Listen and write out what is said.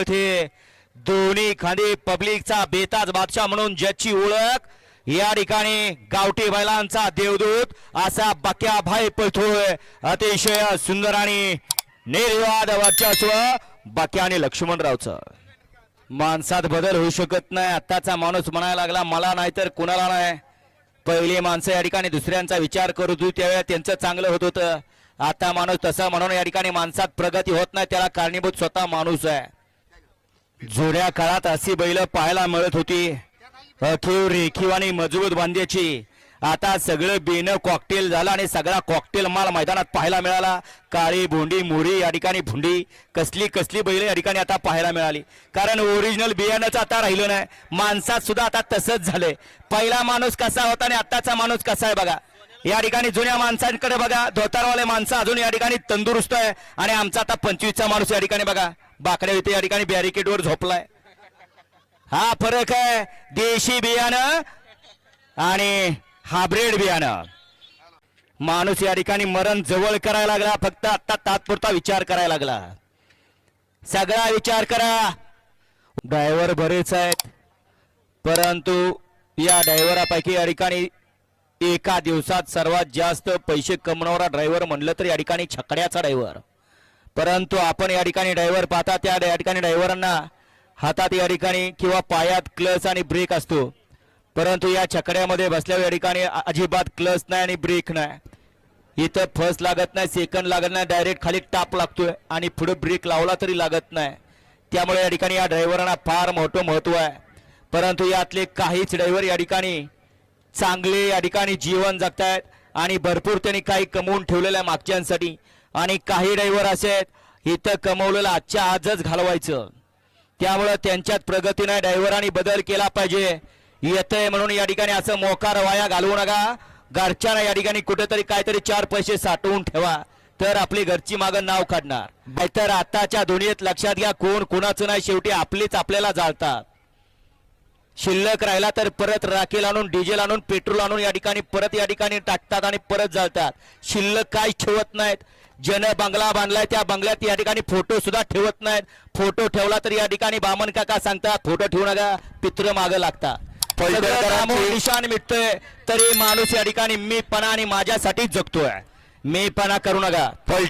इथे दोन्ही खांदी पब्लिकचा बेताज बादशाह म्हणून ज्याची ओळख या ठिकाणी गावठी बैलांचा देवदूत असा बक्या भाई पळतोय. अतिशय सुंदर आणि निर्वाद वर्चस्व बक्या आणि लक्ष्मणरावचं. माणसात बदल होऊ शकत नाही. आत्ताचा माणूस म्हणायला लागला मला नाही तर कुणाला नाही? पहिली माणसं या ठिकाणी दुसऱ्यांचा विचार करत होती त्यावेळेला त्यांचं चांगलं होत होतं. आता माणूस तसा म्हणून या ठिकाणी माणसात प्रगती होत नाही त्याला कारणीभूत स्वतः माणूस आहे. जुन्या काळात अशी बैल पाहायला मिळत होती. अखीव रेखीव आणि मजबूत बांध्याची आता सगळं बेन कॉकटेल झालं आणि सगळा कॉकटेल माल मैदानात पाहायला मिळाला. काळी भोंडी मोरी या ठिकाणी भुंडी कसली कसली बैल या ठिकाणी आता पाहायला मिळाली. कारण ओरिजिनल बियाणंच आता राहिलं नाही. माणसात सुद्धा आता तसंच झालंय. पहिला माणूस कसा होता आणि आत्ताचा माणूस कसा आहे बघा. या ठिकाणी जुन्या माणसांकडे बघा. धोतारवाले माणसं अजून या ठिकाणी तंदुरुस्त आहे. आणि आमचा आता पंचवीसचा माणूस या ठिकाणी बघा. बाकड्या इथे या ठिकाणी बॅरिकेडवर झोपलाय. हा फरक आहे. देशी बियाणं आणि हायब्रिड बियाणं. माणूस या ठिकाणी मरण जवळ करायला लागला फक्त आता तात्पुरता विचार करायला लागला. सगळा विचार करा. ड्रायव्हर बरेच आहेत परंतु या ड्रायव्हरापैकी या ठिकाणी एका दिवसात सर्वात जास्त पैसे कमवणारा ड्रायव्हर म्हणलं तर या ठिकाणी छकड्याचा ड्रायव्हर. परंतु आपण या ठिकाणी ड्रायव्हर पाहता त्या या ठिकाणी ड्रायव्हरांना हातात या ठिकाणी किंवा पायात क्लच आणि ब्रेक असतो. परंतु या छकड्यामध्ये बसल्यावर या ठिकाणी अजिबात क्लच नाही आणि ब्रेक नाही. इथं फर्स्ट लागत नाही सेकंड लागत नाही डायरेक्ट खाली टाप लागतोय आणि पुढे ब्रेक लावला तरी लागत नाही. त्यामुळे या ठिकाणी या ड्रायव्हरांना फार मोठं महत्त्व आहे. परंतु यातले काहीच ड्रायव्हर या ठिकाणी चांगले या ठिकाणी जीवन जगतायत आणि भरपूर त्यांनी काही कमवून ठेवलेलं आहे मागच्यांसाठी. आणि काही ड्रायव्हर असे आहेत इथं कमवलेलं आजच्या आजच घालवायचं. त्यामुळं त्यांच्यात प्रगतीनं ड्रायव्हरांनी बदल केला पाहिजे. येतंय म्हणून या ठिकाणी असं मोकार वाया घालवू नका. घरच्यांना या ठिकाणी कुठेतरी काहीतरी चार पैसे साठवून ठेवा. तर आपली घरची मागं नाव काढणार. नाहीतर आताच्या दुनियेत लक्षात घ्या कोण कोणाचं नाही शेवटी आपलीच आपल्याला जाळतात. शिल्लक राहिला तर परत राखेल आणून डिझेल आणून पेट्रोल आणून या ठिकाणी परत या ठिकाणी टाकतात आणि परत जाळतात. शिल्लक काय ठेवत नाहीत. जन बंगला बांधलाय त्या बंगल्यात या ठिकाणी फोटो सुद्धा ठेवत नाहीत. फोटो ठेवला तर या ठिकाणी बामन काका सांगतात फोटो ठेवू नका पित्र माग कामं निशाण मिटतोय तरी माणूस या ठिकाणी मीपणा आणि माझ्यासाठीच जगतोय. मीपणा करू नका. फल